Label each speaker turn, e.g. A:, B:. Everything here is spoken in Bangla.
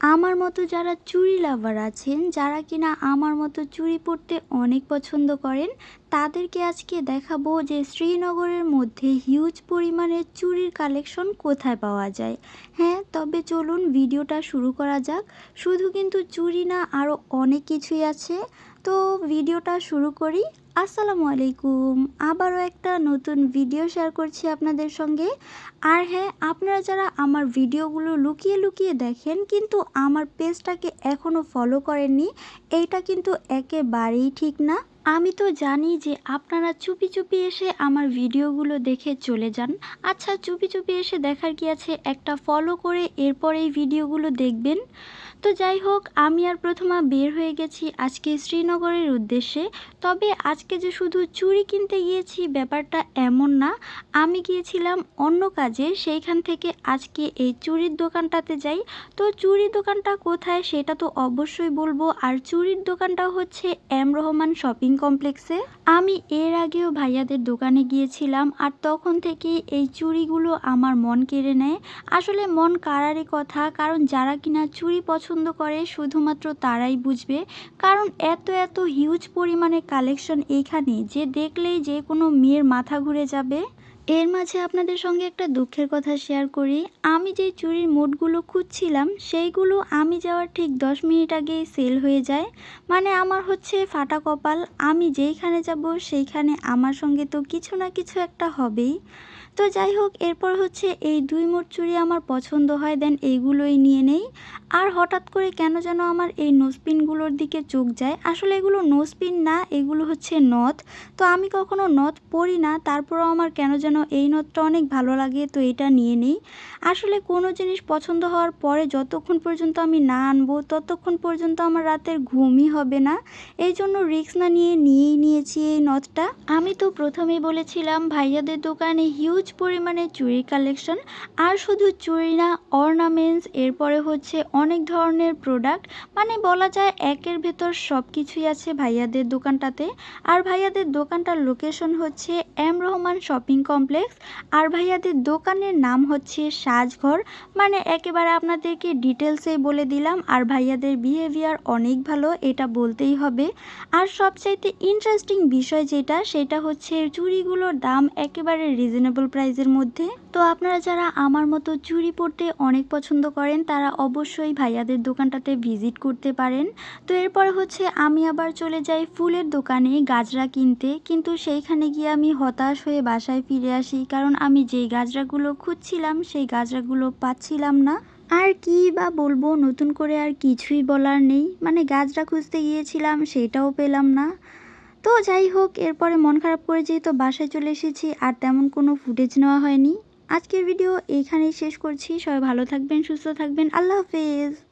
A: আমার মতো যারা চুরি লাভার আছেন, যারা কিনা আমার মতো চুরি পরতে অনেক পছন্দ করেন, তাদেরকে আজকে দেখাবো যে শ্রীনগরের মধ্যে হিউজ পরিমাণের চুরির কালেকশন কোথায় পাওয়া যায়। হ্যাঁ তবে চলুন ভিডিওটা শুরু করা যাক। শুধু কিন্তু চুরি না আরও অনেক কিছুই আছে। তো ভিডিওটা শুরু করি। আসসালামু আলাইকুম। আবারও একটা নতুন ভিডিও শেয়ার করছি আপনাদের সঙ্গে। আর হ্যাঁ আপনারা যারা আমার ভিডিওগুলো লুকিয়ে লুকিয়ে দেখেন, কিন্তু আমার পেজটাকে এখনও ফলো করেননি, এইটা কিন্তু একেবারেই ঠিক না। আমি তো জানি যে আপনারা চুপি চুপি এসে আমার ভিডিওগুলো দেখে চলে যান। আচ্ছা চুপি চুপি এসে দেখার কি আছে? একটা ফলো করে এরপর এই ভিডিওগুলো দেখবেন। তো যাই হোক, আমি আর প্রথমা বের হয়ে গেছি আজকে শ্রীনগরের উদ্দেশ্যে। তবে আজকে যে শুধু চুরি কিনতে গিয়েছি ব্যাপারটা এমন না। আমি গিয়েছিলাম অন্য কাজে, সেইখান থেকে আজকে এই চুড়ির দোকানটাতে যাই। তো চুড়ির দোকানটা কোথায় সেটা তো অবশ্যই বলব। আর চুড়ির দোকানটা হচ্ছে এম রহমান শপিং কমপ্লেক্সে? আমি এর আগেও ভাইয়াদের দোকানে গিয়েছিলাম আর তখন থেকে এই চুড়িগুলো আমার মন কেড়ে নেয়। আসলে মন কারারই কথা, কারণ যারা কিনা চুড়ি পছন্দ করে শুধুমাত্র তারাই বুঝবে। কারণ এত এত হিউজ পরিমাণে কালেকশন এইখানে যে দেখলেই যে কোনো মেয়ের মাথা ঘুরে যাবে। এর মাঝে আপনাদের সঙ্গে একটা দুঃখের কথা শেয়ার করি। আমি যে চুরির মোটগুলো খুঁজছিলাম, সেইগুলো আমি যাওয়ার ঠিক দশ মিনিট আগেই সেল হয়ে যায়। মানে আমার হচ্ছে ফাটা কপাল, আমি যেইখানে যাব সেইখানে আমার সঙ্গে তো কিছু না কিছু একটা হবেই। তো যাই হোক, এরপর হচ্ছে এই দুই মোট চুড়ি আমার পছন্দ হয় দেন এইগুলোই নিয়ে নেই। আর হঠাৎ করে কেন যেন আমার এই নোসপিনগুলোর দিকে চোখ যায়। আসলে এগুলো নোসপিন না, এগুলো হচ্ছে নথ তো আমি কখনো নথ পরি না, তারপরও আমার কেন যেন এই নথটা অনেক ভালো লাগে, তো এটা নিয়ে নেই। আসলে কোনো জিনিস পছন্দ হওয়ার পরে যতক্ষণ পর্যন্ত আমি না আনব, ততক্ষণ পর্যন্ত আমার রাতের ঘুমই হবে না। এই জন্য রিক্স না নিয়ে নিয়েই নিয়েছি এই নথটা। আমি তো প্রথমেই বলেছিলাম, ভাইয়াদের দোকানে হিউজ পরিমাণে চুড়ি কালেকশন আর শুধু চুড়ি না অর্নামেন্টস এরপরে হচ্ছে অনেক ধরনের প্রোডাক্ট মানে বলা যায় একের ভেতর সব কিছুই আছে ভাইয়াদের দোকানটাতে। আর ভাইয়াদের দোকানটার লোকেশন হচ্ছে এম রহমান শপিং কমপ্লেক্স। আর ভাইয়াদের দোকানের নাম হচ্ছে সাজঘর। মানে একেবারে আপনাদেরকে ডিটেলসেই বলে দিলাম। আর ভাইয়াদের বিহেভিয়ার অনেক ভালো, এটা বলতেই হবে। আর সবচাইতে ইন্টারেস্টিং বিষয় যেটা, সেটা হচ্ছে চুড়িগুলোর দাম একেবারে রিজনেবল প্রাইসের মধ্যে। তো আপনারা যারা আমার মতো চুড়ি পরতে অনেক পছন্দ করেন, তারা অবশ্যই ভাইয়াদের দোকানটাতে ভিজিট করতে পারেন। তো এরপর হচ্ছে আমি আবার চলে যাই ফুলের দোকানে গাজরা কিনতে। কিন্তু সেইখানে গিয়ে আমি হতাশ হয়ে বাসায় ফিরে আসি, কারণ আমি যেই গাজরাগুলো খুঁজছিলাম, সেই গাজরাগুলো পাচ্ছিলাম না। আর কি বা বলব, নতুন করে আর কিছুই বলার নেই। মানে গাজরা খুঁজতে গিয়েছিলাম, সেটাও পেলাম না। তো যাই হোক, এরপরে মন খারাপ করে যেহেতু বাসায় চলে এসেছি, আর তেমন কোনো ফুটেজ নেওয়া হয়নি। আজকের ভিডিও এইখানেই শেষ করছি। সবাই ভালো থাকবেন, সুস্থ থাকবেন। আল্লাহ হাফেজ।